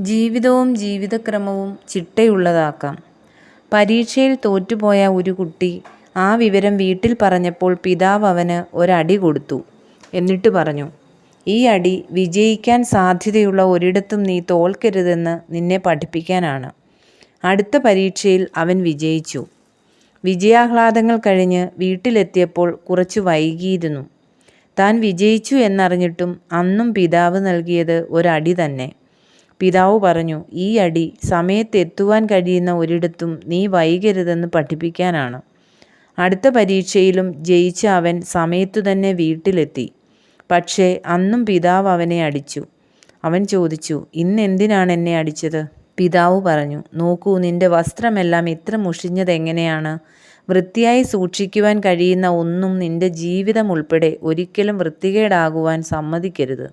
ജീവിതവും ജീവിതക്രമവും ചിട്ടയുള്ളതാക്കാം. പരീക്ഷയിൽ തോറ്റുപോയ ഒരു കുട്ടി ആ വിവരം വീട്ടിൽ പറഞ്ഞപ്പോൾ പിതാവ് അവന് ഒരടി കൊടുത്തു. എന്നിട്ട് പറഞ്ഞു ഈ അടി വിജയിക്കാൻ സാധ്യതയുള്ള ഒരിടത്തും നീ തോൽക്കരുതെന്ന് നിന്നെ പഠിപ്പിക്കാനാണ്. അടുത്ത പരീക്ഷയിൽ അവൻ വിജയിച്ചു. വിജയാഹ്ലാദങ്ങൾ കഴിഞ്ഞ് വീട്ടിലെത്തിയപ്പോൾ കുറച്ച് വൈകിയിരുന്നു. താൻ വിജയിച്ചു എന്നറിഞ്ഞിട്ടും അന്നും പിതാവ് നൽകിയത് ഒരടി തന്നെ. പിതാവ് പറഞ്ഞു ഈ അടി സമയത്ത് എത്തുവാൻ കഴിയുന്ന ഒരിടത്തും നീ വൈകരുതെന്ന് പഠിപ്പിക്കാനാണ്. അടുത്ത പരീക്ഷയിലും ജയിച്ച അവൻ സമയത്തു തന്നെ വീട്ടിലെത്തി. പക്ഷേ അന്നും പിതാവ് അവനെ അടിച്ചു. അവൻ ചോദിച്ചു ഇന്ന് എന്തിനാണ് എന്നെ അടിച്ചത്? പിതാവ് പറഞ്ഞു നോക്കൂ നിന്റെ വസ്ത്രമെല്ലാം ഇത്ര മുഷിഞ്ഞതെങ്ങനെയാണ് വൃത്തിയായി സൂക്ഷിക്കുവാൻ കഴിയുന്ന ഒന്നും നിന്റെ ജീവിതം ഉൾപ്പെടെ ഒരിക്കലും വൃത്തികേടാകുവാൻ സമ്മതിക്കരുത്.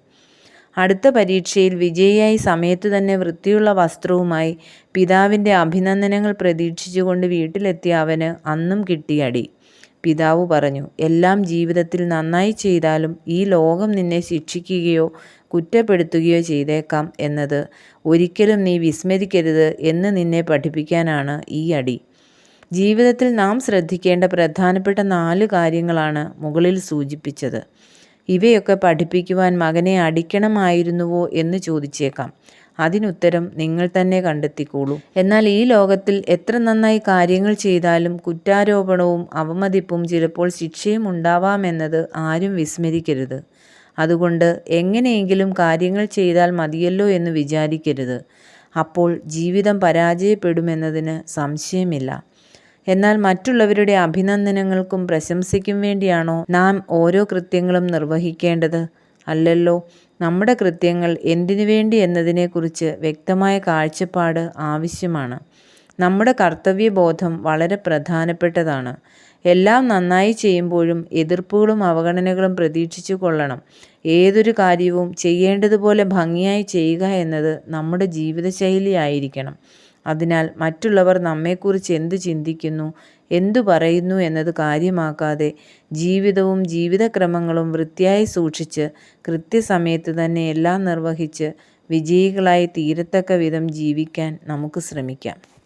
അടുത്ത പരീക്ഷയിൽ വിജയിയായി സമയത്തു തന്നെ വൃത്തിയുള്ള വസ്ത്രവുമായി പിതാവിന്റെ അഭിനന്ദനങ്ങൾ പ്രതീക്ഷിച്ചുകൊണ്ട് വീട്ടിലെത്തിയ അവന് അന്നും കിട്ടിയടി പിതാവ് പറഞ്ഞു എല്ലാം ജീവിതത്തിൽ നന്നായി ചെയ്താലും ഈ ലോകം നിന്നെ ശിക്ഷിക്കുകയോ കുറ്റപ്പെടുത്തുകയോ ചെയ്തേക്കാം എന്നത് ഒരിക്കലും നീ വിസ്മരിക്കരുത് എന്ന് നിന്നെ പഠിപ്പിക്കാനാണ് ഈ അടി. ജീവിതത്തിൽ നാം ശ്രദ്ധിക്കേണ്ട പ്രധാനപ്പെട്ട നാല് കാര്യങ്ങളാണ് മുകളിൽ സൂചിപ്പിച്ചത്. ഇവയൊക്കെ പഠിപ്പിക്കുവാൻ മകനെ അടിക്കണമായിരുന്നുവോ എന്ന് ചോദിച്ചേക്കാം. അതിനുത്തരം നിങ്ങൾ തന്നെ കണ്ടെത്തിക്കോളൂ. എന്നാൽ ഈ ലോകത്തിൽ എത്ര നന്നായി കാര്യങ്ങൾ ചെയ്താലും കുറ്റാരോപണവും അവമതിപ്പും ചിലപ്പോൾ ശിക്ഷയും ഉണ്ടാവാമെന്നത് ആരും വിസ്മരിക്കരുത്. അതുകൊണ്ട് എങ്ങനെയെങ്കിലും കാര്യങ്ങൾ ചെയ്താൽ മതിയല്ലോ എന്ന് വിചാരിക്കരുത്. അപ്പോൾ ജീവിതം പരാജയപ്പെടുമെന്നതിന് സംശയമില്ല. എന്നാൽ മറ്റുള്ളവരുടെ അഭിനന്ദനങ്ങൾക്കും പ്രശംസയ്ക്കും വേണ്ടിയാണോ നാം ഓരോ കൃത്യങ്ങളും നിർവഹിക്കേണ്ടത്? അല്ലല്ലോ നമ്മുടെ കൃത്യങ്ങൾ എന്തിനു വേണ്ടി എന്നതിനെക്കുറിച്ച് വ്യക്തമായ കാഴ്ചപ്പാട് ആവശ്യമാണ്. നമ്മുടെ കർത്തവ്യബോധം വളരെ പ്രധാനപ്പെട്ടതാണ്. എല്ലാം നന്നായി ചെയ്യുമ്പോഴും എതിർപ്പുകളും അവഗണനകളും പ്രതീക്ഷിച്ചു കൊള്ളണം. ഏതൊരു കാര്യവും ചെയ്യേണ്ടതുപോലെ ഭംഗിയായി ചെയ്യുക എന്നത് നമ്മുടെ ജീവിതശൈലി ആയിരിക്കണം അതിനാൽ മറ്റുള്ളവർ നമ്മെക്കുറിച്ച് എന്തു ചിന്തിക്കുന്നു എന്തു പറയുന്നു എന്നത് കാര്യമാക്കാതെ ജീവിതവും ജീവിതക്രമങ്ങളും വൃത്തിയായി സൂക്ഷിച്ച് കൃത്യസമയത്ത് തന്നെ എല്ലാം നിർവഹിച്ച് വിജയികളായി തീരത്തക്ക വിധം ജീവിക്കാൻ നമുക്ക് ശ്രമിക്കാം.